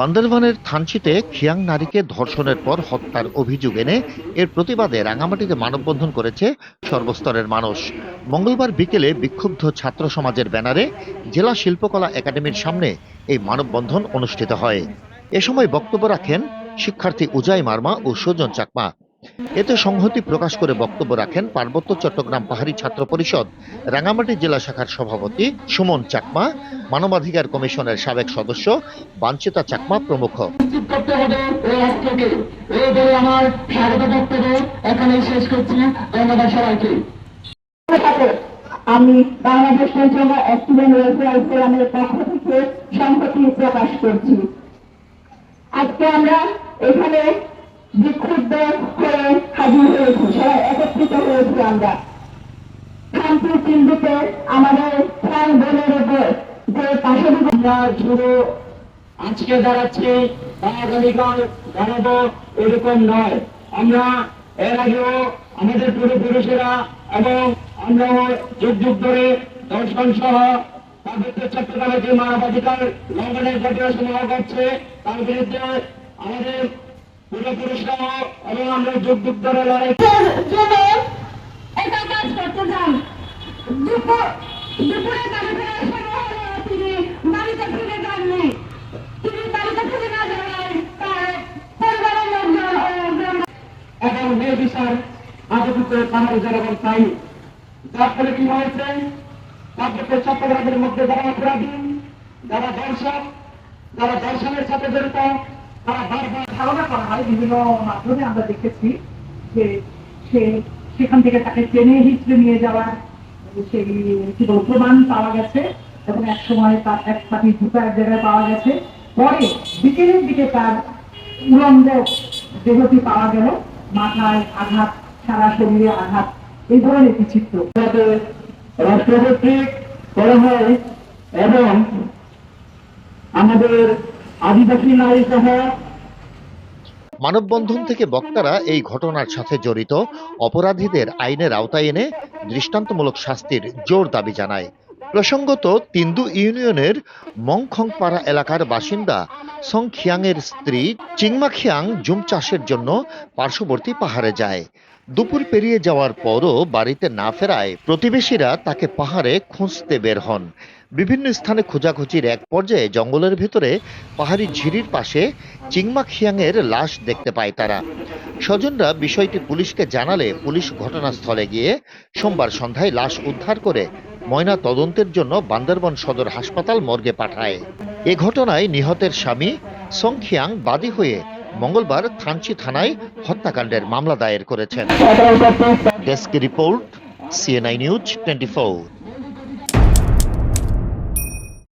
বান্দরবানের থানচিতে খিয়াং নারীকে ধর্ষণের পর হত্যার অভিযোগ এনে এর প্রতিবাদে রাঙামাটিতে মানববন্ধন করেছে সর্বস্তরের মানুষ। মঙ্গলবার বিকেলে বিক্ষুব্ধ ছাত্র সমাজের ব্যানারে জেলা শিল্পকলা একাডেমির সামনে এই মানববন্ধন অনুষ্ঠিত হয়। এ সময় বক্তব্য রাখেন শিক্ষার্থী উজাই মার্মা ও সুজন চাকমা। এতে সংহতি প্রকাশ করে বক্তব্য রাখেন পার্বত্য চট্টগ্রাম পাহাড়ি ছাত্র পরিষদ, রাঙামাটি জেলা শাখার সভাপতি সুমন চাকমা, মানবাধিকার কমিশনের সাবেক সদস্য বাঞ্ছিতা চাকমা প্রমুখ। আমি বাংলাদেশ পক্ষ থেকে সংহতি প্রকাশ করছি। আজকে আমরা এখানে বিক্ষুব্ধ হয়ে হাজির হয়েছি সবাই একত্রিত হয়েছি আমরা শান্তি চিহ্নিতে আমাদের প্রাণ বোনের উপর যে পাশে শুধু আজকে দাঁড়াচ্ছি আগামীকাল দাঁড়াবো এরকম নয় আমরা এর আগেও আমাদের পূর্বপুরুষেরা এবং আমরা যুগ যুগ ধরে দর্শন সহ পার্বত্য চট্টগ্রামে যে মানবাধিকার লঙ্ঘনের ঘটনা সমূহ ঘটছে তার বিরুদ্ধে আমাদের পূর্বপুরুষরা এবং আমরা যুগ যুগ ধরে লড়াই একটা কাজ করতে যান দুপুর দুপুরে বাড়ি ফেরার সময় হলো তিনি বাড়িতে ফিরে যাননি। তিনি বাড়িতে ফিরে না যাওয়ায় তার পরিবারের লোকজন এবং মেয়ে বিচার আজকে পাহাড়ি জনগণ পাই। যার ফলে কি হয়েছে? পার্বত্য চট্টগ্রামের মধ্যে যারা অপরাধী যারা দর্শক যারা দর্শনের সাথে জড়িত তারা বারবার ধারণা করা হয়, বিভিন্ন মাধ্যমে আমরা দেখেছি যে সে সেখান থেকে তাকে ট্রেনে হিচড়ে নিয়ে যাওয়ার সেই কি বলব প্রমাণ পাওয়া গেছে এবং এক সময় তার এক পাটি জুতা এক জায়গায় পাওয়া গেছে। পরে বিকেলের দিকে তার উলম্ব দেহটি পাওয়া গেল। মাথায় আঘাত, সারা শরীরে আঘাত, এই ধরনের একটি চিত্র। যাতে রাষ্ট্রকর্তৃক করা হয় এবং আমাদের আদিবাসী নারী সহ মানববন্ধন থেকে বক্তারা এই ঘটনার সাথে জড়িত অপরাধীদের আইনের আওতায় এনে দৃষ্টান্তমূলক শাস্তির জোর দাবি জানায়। প্রসঙ্গত, তিন্দু ইউনিয়নের মংখংপাড়া এলাকার বাসিন্দা সং খিয়াংয়ের স্ত্রী চিংমা খিয়াং জুম চাষের জন্য পার্শ্ববর্তী পাহাড়ে যায়। দুপুর পেরিয়ে যাওয়ার পরও বাড়িতে না ফেরায় প্রতিবেশীরা তাকে পাহাড়ে খুঁজতে বের হন। বিভিন্ন স্থানে খোঁজাখুঁজির এক পর্যায়ে জঙ্গলের ভেতরে পাহাড়ি ঝিরির পাশে চিংমা খিয়াংয়ের লাশ দেখতে পায় তারা। স্বজনরা বিষয়টি পুলিশকে জানালে পুলিশ ঘটনাস্থলে গিয়ে সোমবার সন্ধ্যায় লাশ উদ্ধার করে ময়না তদন্তের জন্য বান্দরবন সদর হাসপাতাল মর্গে পাঠায়। এ ঘটনায় নিহতের স্বামী সংখিয়াং বাদী হয়ে মঙ্গলবার থানচি থানায় হত্যাকাণ্ডের মামলা দায়ের করেছেন। Desk report CNI news twenty